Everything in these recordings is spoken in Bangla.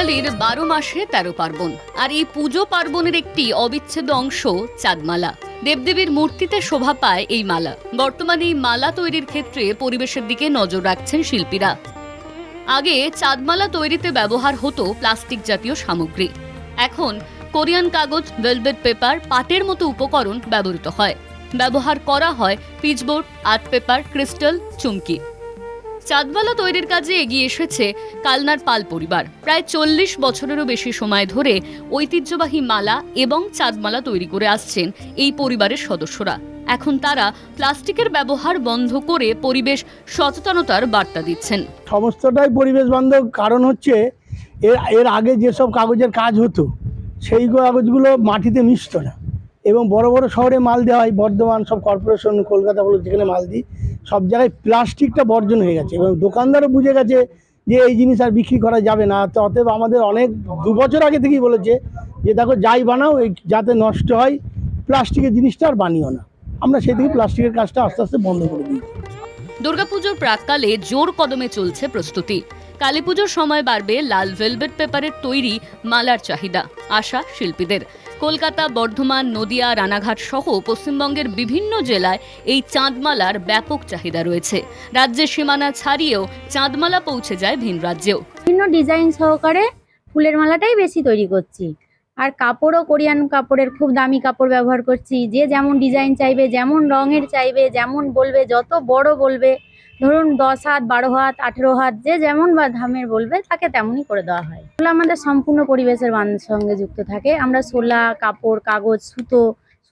বাঙালির বারো মাসে তেরো পার্বণ, আর এই পুজো পার্বণের একটি অবিচ্ছেদ্য অংশ চাঁদমালা। দেবদেবীর মূর্তিতে শোভা পায় এই মালা। বর্তমানে এই মালা তৈরির ক্ষেত্রে পরিবেশের দিকে নজর রাখছেন শিল্পীরা। আগে চাঁদমালা তৈরিতে ব্যবহার হতো প্লাস্টিক জাতীয় সামগ্রী। এখন কোরিয়ান কাগজ, ভেলভেট পেপার, পাটের মতো উপকরণ ব্যবহৃত হয়। ব্যবহার করা হয় পিচবোর্ড, আর্ট পেপার, ক্রিস্টাল, চুমকি। চাঁদমালা তৈরির কাজে এগিয়ে এসেছে কালনার পাল পরিবার। প্রায় চল্লিশ বছরেরও বেশি সময় ধরে ঐতিহ্যবাহী মালা এবং চাঁদমালা তৈরি করে আসছেন এই পরিবারের সদস্যরা। এখন তারা প্লাস্টিকের ব্যবহার বন্ধ করে পরিবেশ সচেতনতার বার্তা দিচ্ছেন। সমস্তটাই পরিবেশ বান্ধব, কারণ হচ্ছে এর এর আগে যেসব কাগজের কাজ হতো, সেই কাগজগুলো মাটিতে মিশতো না। এবং বড় বড় শহরে মাল দেওয়া হয়, বর্ধমান সব কর্পোরেশন, কলকাতা বলো যেখানে মাল দিই সব জায়গায় প্লাস্টিকটা বর্জন হয়ে গেছে এবং দোকানদারও বুঝে গেছে যে এই জিনিস আর বিক্রি করা যাবে না। তো অতএব আমাদের অনেক, দু বছর আগে থেকেই বলেছে যে, দেখো, যাই বানাও, এই যাতে নষ্ট হয়, প্লাস্টিকের জিনিসটা আর বানিও না। আমরা সেই থেকে প্লাস্টিকের কাজটা আস্তে আস্তে বন্ধ করে দিই দুর্গাপুজোর প্রাককালে জোর কদমে চলছে প্রস্তুতি। কালী পুজোর সময় বাড়বে লাল ভেলভেট পেপারের তৈরি মালার চাহিদা, আশা শিল্পীদের। কলকাতা, বর্ধমান, নদিয়া, রানাঘাট সহ পশ্চিমবঙ্গের বিভিন্ন জেলায় এই চাঁদমালার ব্যাপক চাহিদা রয়েছে। রাজ্যের সীমানা ছাড়িয়েও চাঁদমালা পৌঁছে যায় ভিন রাজ্যেও। বিভিন্ন ডিজাইন সহকারে ফুলের মালাটাই বেশি তৈরি করছি। আর কাপড়ও কোরিয়ান কাপড়ের খুব দামি কাপড় ব্যবহার করছি। যে যেমন ডিজাইন চাইবে, যেমন রঙের চাইবে, যেমন বলবে, যত বড় বলবে ধরুন দশ হাত, বারো হাত, আঠেরো হাত, যে যেমন বা ধামের বলবে, তাকে তেমনই করে দেওয়া হয়। এগুলো আমাদের সম্পূর্ণ পরিবেশের বান্ধের সঙ্গে যুক্ত থাকে। আমরা সোলা কাপড়, কাগজ, সুতো,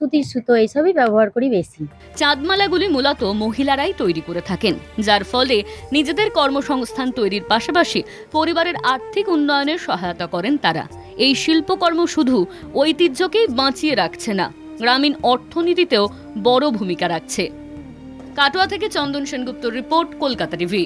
সুতির সুতো এইসবই ব্যবহার করি বেশি। চাঁদমালাগুলি মূলত মহিলারাই তৈরি করে থাকেন, যার ফলে নিজেদের কর্মসংস্থান তৈরির পাশাপাশি পরিবারের আর্থিক উন্নয়নে সহায়তা করেন তারা। এই শিল্পকর্ম শুধু ঐতিহ্যকেই বাঁচিয়ে রাখছে না, গ্রামীণ অর্থনীতিতেও বড় ভূমিকা রাখছে। কাটোয়া থেকে চন্দন সেনগুপ্ত রিপোর্ট কলকাতা টিভি।